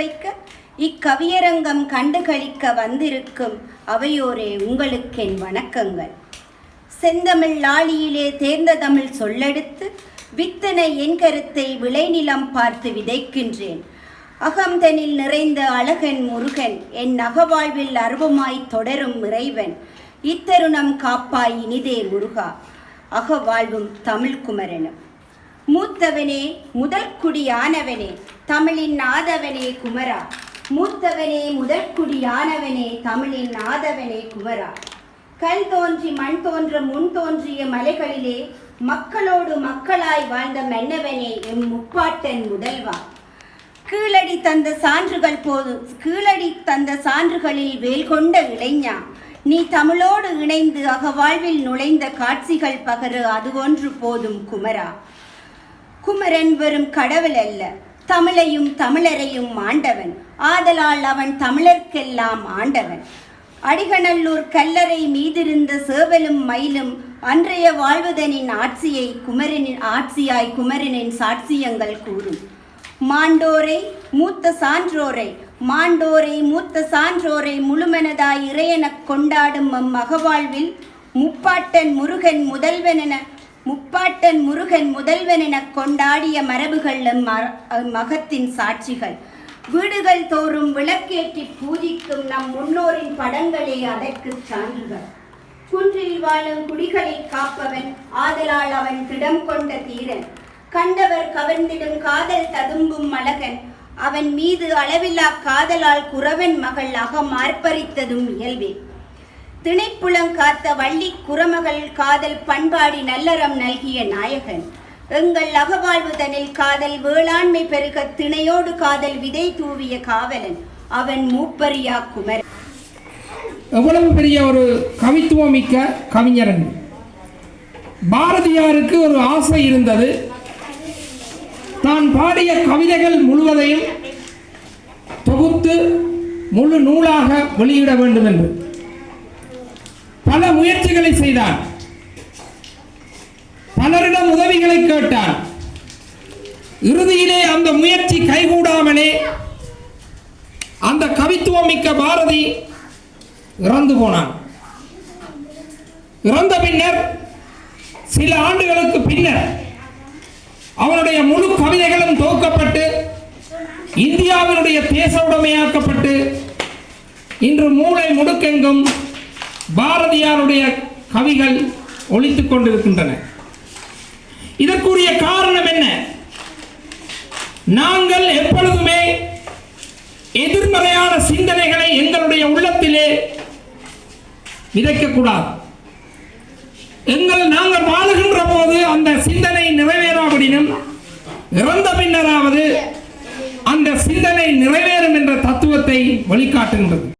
வைக்க இக்கவியரங்கம் கண்டுகளிக்க வந்திருக்கும் அவையோரே உங்களுக்கென் வணக்கங்கள். செந்தமிழ் லாளியிலே தேர்ந்த தமிழ் சொல்லெடுத்து வித்தனை என் கருத்தை விளைநிலம் பார்த்து விதைக்கின்றேன். அகம்தனில் நிறைந்த அழகன் முருகன் என் அகவாழ்வில் அருவமாய் தொடரும் இறைவன். இத்தருணம் காப்பாய் இனிதே முருகா. அகவாழ்வும் தமிழ் குமரனும். மூத்தவனே முதல் குடியானவனே தமிழின் நாதவனே குமரா. மூத்தவனே முதல் குடியானவனே தமிழின் நாதவனே குமரா. கல் தோன்றி மண் தோன்ற முன் தோன்றிய மலைகளிலே மக்களோடு மக்களாய் வாழ்ந்த மன்னவனே எம் முப்பாட்டன் முதல்வா. கீழடி தந்த சான்றுகள் போதும் கீழடி தந்த சான்றுகளில் வேல் கொண்ட இளைஞா. நீ தமிழோடு இணைந்து அகவாழ்வில் நுழைந்த காட்சிகள் பகரு அது ஒன்று போதும் குமரா. குமரன் வெறும் கடவுள் அல்ல. தமிழையும் தமிழரையும் ஆண்டவன். ஆதலால் அவன் தமிழர்க்கெல்லாம் ஆண்டவன். அடிகநல்லூர் கல்லறை மீதிருந்த சேவலும் மயிலும் அன்றைய வாழ்வதனின் ஆட்சியை குமரனின் ஆட்சியாய் குமரனின் சாட்சியங்கள் கூறும். மாண்டோரை மூத்த சான்றோரை மாண்டோரை மூத்த சான்றோரை முழுமனதாய் இறையெனக் கொண்டாடும் அம்மகவாழ்வில் முப்பாட்டன் முருகன் முதல்வனென முப்பாட்டன் முருகன் முதல்வன் என கொண்டாடிய மரபுகள் மகத்தின் சாட்சிகள். வீடுகள் தோறும் விளக்கேற்றி பூஜிக்கும் நம் முன்னோரின் படங்களே அதற்குச் சான்றுகள். குன்றில் வாழும் குடிகளை காப்பவன் ஆதலால் அவன் திடம் கொண்ட தீரன். கண்டவர் கவர்ந்திடும் காதல் ததும்பும் மலகன். அவன் மீது அளவில்லா காதலால் குறவன் மகள் அகம் ஆர்ப்பரித்ததும் இயல்பே. திணைப்புலம் காத்த வள்ளி குரமகள் காதல் பண்பாடி நல்லறம் நல்கிய நாயகன். எங்கள் அகவாழ்வுதனில் காதல் வேளாண்மை பெருக திணையோடு காதல் விதை தூவிய காவலன். அவன் மூப்பரியா குமர் எவ்வளவு பெரிய ஒரு கவித்துவம் மிக்க கவிஞரன். பாரதியாருக்கு ஒரு ஆசை இருந்தது. தான் பாடிய கவிதைகள் முழுவதையும் தொகுத்து முழு நூலாக வெளியிட வேண்டும் என்று பல முயற்சிகளை செய்தார் பலரிடம் உதவிகளை கேட்டார் இறுதியிலே அந்த முயற்சி கைகூடாமலே அந்த கவித்துவம் மிக்க பாரதி இறந்து போனான். இறந்த பின்னர் சில ஆண்டுகளுக்கு பின்னர் அவனுடைய முழு கவிதைகளும் துவக்கப்பட்டு இந்தியாவினுடைய தேச உடைமையாக்கப்பட்டு இன்று மூளை முடுக்கெங்கும் பாரதியாருடைய கவிகள் ஒலித்துக் கொண்டிருக்கின்றன. இதற்குரிய காரணம் என்ன? நாங்கள் எப்பொழுதுமே எதிர்மறையான சிந்தனைகளை எங்களுடைய உள்ளத்திலே விதைக்கக்கூடாது எங்கள் நாங்கள் வாழுகின்ற போது அந்த சிந்தனை நிறைவேறாவிடனும் இறந்த பின்னராவது அந்த சிந்தனை நிறைவேறும் என்ற தத்துவத்தை வழிகாட்டுகின்றது.